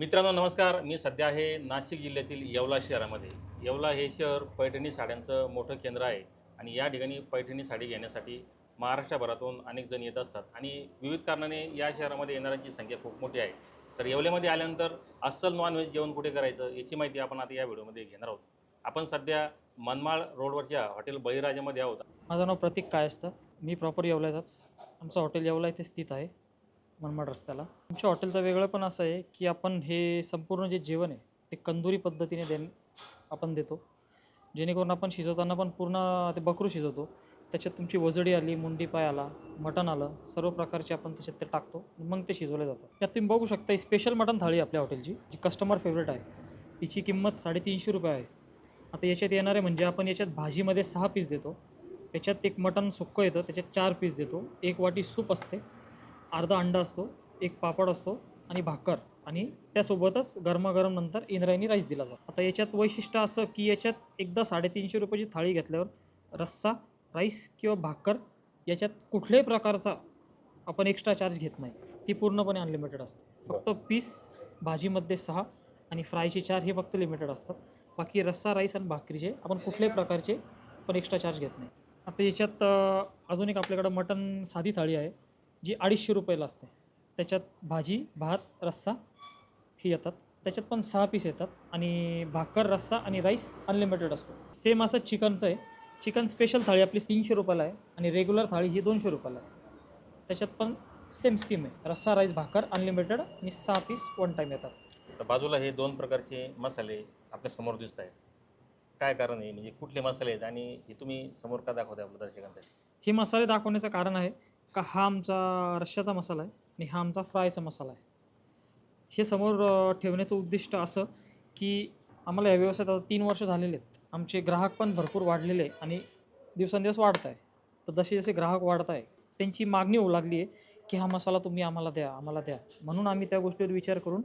मित्रांनो नमस्कार. मी सध्या आहे नाशिक जिल्ह्यातील येवला शहरामध्ये. येवला हे शहर पैठणी साड्यांचं मोठं केंद्र आहे आणि या ठिकाणी पैठणी साडी घेण्यासाठी महाराष्ट्रभरातून अनेक जण येत असतात आणि विविध कारणाने या शहरामध्ये येणाऱ्यांची संख्या खूप मोठी आहे. तर येवल्यामध्ये आल्यानंतर अस्सल नॉनव्हेज जेवण कुठे करायचं याची माहिती आपण आता या व्हिडिओमध्ये घेणार आहोत. आपण सध्या मनमाळ रोडवरच्या हॉटेल बळीराजामध्ये आहोत. माझं नाव प्रतीक काय असतं मी प्रॉपर येवल्याचाच. आमचं हॉटेल येवला इथे स्थित आहे. मनमाड रस्त्याला. आमच्या हॉटेलचं वेगळं पण असं आहे की आपण हे संपूर्ण जे जेवण आहे ते कंदुरी पद्धतीने देण आपण देतो. जेणेकरून आपण शिजवताना पण पूर्ण ते बकरू शिजवतो. त्याच्यात तुमची वजडी आली मुंडी पाय आला मटण आलं सर्व प्रकारचे आपण त्याच्यात ते टाकतो मग ते शिजवले जातं यात तुम्ही बघू शकता ही स्पेशल मटण थाळी आपल्या हॉटेलची जी कस्टमर फेवरेट आहे. हिची किंमत साडेतीनशे रुपये आहे. आता याच्यात येणारे म्हणजे आपण याच्यात भाजीमध्ये सहा पीस देतो. याच्यात एक मटण सुक्कं येतं त्याच्यात चार पीस देतो. एक वाटी सूप असते. अर्धा अंडा असतो एक पापड असतो आणि भाकर. आणि त्यासोबतच गरमागरम नंतर इंद्रायणी राईस दिला जातो. आता याच्यात वैशिष्ट्य असं की याच्यात एकदा साडेतीनशे रुपयाची थाळी घेतल्यावर रस्सा राईस किंवा भाकर याच्यात कुठल्याही प्रकारचा आपण एक्स्ट्रा चार्ज घेत नाही. ती पूर्णपणे अनलिमिटेड असते. फक्त पीस भाजीमध्ये सहा आणि फ्रायचे चार हे फक्त लिमिटेड असतात. बाकी रस्सा राईस आणि भाकरीचे आपण कुठल्याही प्रकारचे पण एक्स्ट्रा चार्ज घेत नाही. आता याच्यात अजून एक आपल्याकडं मटन साधी थाळी आहे. जी अडीचशे रुपयाला असते. त्याच्यात भाजी भात रस्सा ही येतात. त्याच्यात पण सहा पीस येतात आणि भाकर रस्सा आणि राईस अनलिमिटेड असतो. सेम असं चिकनचं आहे. चिकन स्पेशल थाळी आपली तीनशे रुपयाला आहे आणि रेग्युलर थाळी ही दोनशे रुपयाला आहे. त्याच्यात पण सेम स्कीम आहे. रस्सा राईस भाकर अनलिमिटेड आणि सहा पीस वन टाईम येतात. तर बाजूला हे दोन प्रकारचे मसाले आपल्यासमोर दिसत आहेत. काय कारण आहे? म्हणजे कुठले मसाले आहेत? आणि हे तुम्ही समोर का दाखवताय आपल्या दर्शकांसाठी? हे मसाले दाखवण्याचं कारण आहे का हा आमचा रश्श्याचा मसाला आहे आणि हा आमचा फ्रायचा मसाला आहे. हे समोर ठेवण्याचं उद्दिष्ट असं की आम्हाला या व्यवसायात आता तीन वर्ष झालेले आहेत. आमचे ग्राहक पण भरपूर वाढलेले आहे आणि दिवसेंदिवस वाढत आहे. तर जसे जसे ग्राहक वाढत आहे त्यांची मागणी होऊ लागली आहे की हा मसाला तुम्ही आम्हाला द्या आम्हाला द्या. म्हणून आम्ही त्या गोष्टीवर विचार करून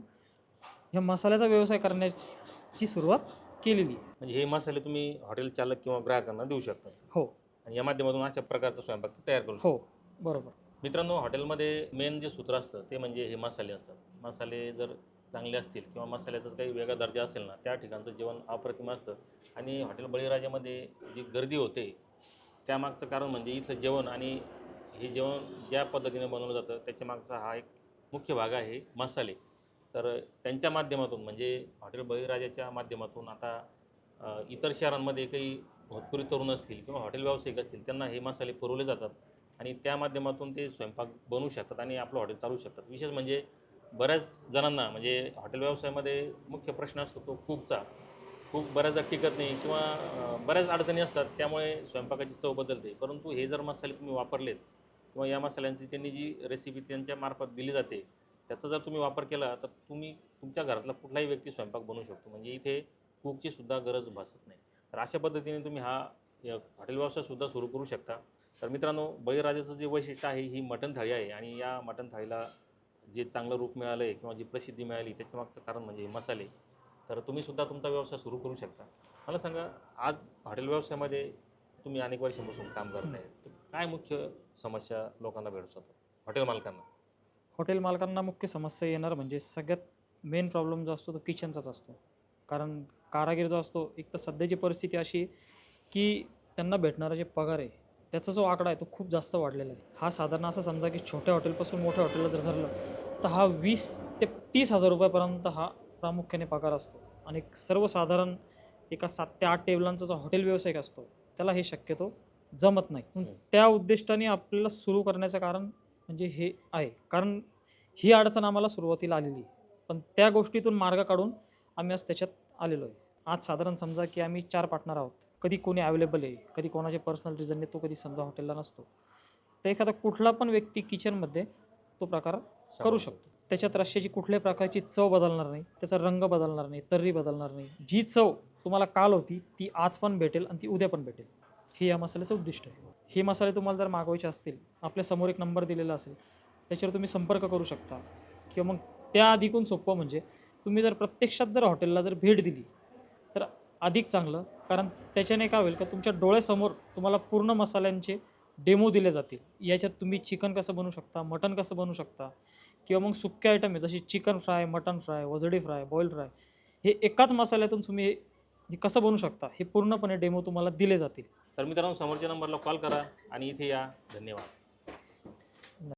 ह्या मसाल्याचा व्यवसाय करण्याची सुरुवात केलेली आहे. म्हणजे हे मसाले तुम्ही हॉटेल चालक किंवा ग्राहकांना देऊ शकता. हो. आणि या माध्यमातून अशा प्रकारचा स्वयंपाक तयार करू शकता. हो बरोबर. मित्रांनो हॉटेलमध्ये मेन जे सूत्र असतं ते म्हणजे हे मसाले असतात. मसाले जर चांगले असतील किंवा मसाल्याचा काही वेगळा दर्जा असेल ना त्या ठिकाणचं जेवण अप्रतिम असतं. आणि हॉटेल बळीराजामध्ये जी गर्दी होते त्यामागचं कारण म्हणजे इथं जेवण आणि हे जेवण ज्या पद्धतीने बनवलं जातं त्याच्या मागचा हा एक मुख्य भाग आहे मसाले. तर त्यांच्या माध्यमातून म्हणजे हॉटेल बळीराजाच्या माध्यमातून आता इतर शहरांमध्ये काही भोजपुरी तरुण असतील किंवा हॉटेल व्यावसायिक असतील त्यांना हे मसाले पुरवले जातात. आणि त्या माध्यमातून ते स्वयंपाक बनवू शकतात आणि आपलं हॉटेल चालवू शकतात. विशेष म्हणजे बऱ्याच जणांना म्हणजे हॉटेल व्यवसायामध्ये मुख्य प्रश्न असतो तो खूपचा. खूप बऱ्याचदा टिकत नाही किंवा बऱ्याच अडचणी असतात त्यामुळे स्वयंपाकाची चव बदलते. परंतु हे जर मसाले तुम्ही वापरलेत किंवा या मसाल्यांची त्यांनी जी रेसिपी त्यांच्या मार्फत दिली जाते त्याचा जर तुम्ही वापर केला तर तुम्ही तुमच्या घरातला कुठलाही व्यक्ती स्वयंपाक बनवू शकतो. म्हणजे इथे कुकची सुद्धा गरज भासत नाही. तर अशा पद्धतीने तुम्ही हा हॉटेल व्यवसायसुद्धा सुरू करू शकता. तर मित्रांनो बळीराजाचं जे वैशिष्ट्य आहे ही मटण थाळी आहे आणि या मटण थाळीला जे चांगलं रूप मिळालं आहे किंवा जी प्रसिद्धी मिळाली त्याच्यामागचं कारण म्हणजे हे मसाले. तर तुम्ही सुद्धा तुमचा व्यवसाय सुरू करू शकता. मला सांगा आज हॉटेल व्यवसायामध्ये तुम्ही अनेक वर्षांपासून काम करताय. तर काय मुख्य समस्या लोकांना भेटतात हॉटेल मालकांना. हॉटेल मालकांना मुख्य समस्या येणार म्हणजे सगळ्यात मेन प्रॉब्लेम जो असतो तो किचनचाच असतो. कारण कारागीर जो असतो एक तर सध्याची परिस्थिती अशी की त्यांना भेटणारा जे पगार आहे त्याचा जो आकडा आहे तो खूप जास्त वाढलेला आहे. हा साधारण असं समजा की छोट्या हॉटेलपासून मोठ्या हॉटेलला जर धरलं तर हा वीस ते तीस हजार रुपयापर्यंत हा प्रामुख्याने पगार असतो. आणि सर्वसाधारण एका सात ते आठ टेबलांचा जो हॉटेल व्यावसायिक असतो त्याला हे शक्यतो जमत नाही. त्या उद्दिष्टाने आपल्याला सुरू करण्याचं कारण म्हणजे हे आहे. कारण ही अडचण आम्हाला सुरुवातीला आलेली आहे. पण त्या गोष्टीतून मार्ग काढून आम्ही आज त्याच्यात आलेलो आहे. आज साधारण समजा की आम्ही चार पार्टनर आहोत. कधी कोणी अवेलेबल आहे कधी कोणाचे पर्सनल रिझनने तो कधी समजा हॉटेलला नसतो. तर एखादा कुठला पण व्यक्ती किचनमध्ये तो प्रकार करू शकतो. त्याच्यात रश्श्याची कुठल्याही प्रकारची चव बदलणार नाही त्याचा रंग बदलणार नाही तर्री बदलणार नाही. जी चव तुम्हाला काल होती ती आज पण भेटेल आणि ती उद्या पण भेटेल. हे या मसाल्याचं उद्दिष्ट आहे. हे मसाले तुम्हाला जर मागवायचे असतील आपल्यासमोर एक नंबर दिलेला असेल त्याच्यावर तुम्ही संपर्क करू शकता. किंवा मग त्या अधिकून सोपं म्हणजे तुम्ही जर प्रत्यक्षात जर हॉटेलला जर भेट दिली तर अधिक चांगलं कारण त्याच्याने काय होईल का तुमच्या डोळ्यासमोर तुम्हाला पूर्ण मसाल्यांचे डेमो दिले जातील. याच्यात तुम्ही चिकन कसं बनवू शकता मटन कसं बनवू शकता किंवा मग सुक्के आयटम आहे जशी चिकन फ्राय मटन फ्राय वजडी फ्राय बॉईल फ्राय हे एकाच मसाल्यातून तुम्ही हे कसं बनवू शकता हे पूर्णपणे डेमो तुम्हाला दिले जातील. तर मित्रांनो समोरच्या नंबरला कॉल करा आणि इथे या. धन्यवाद.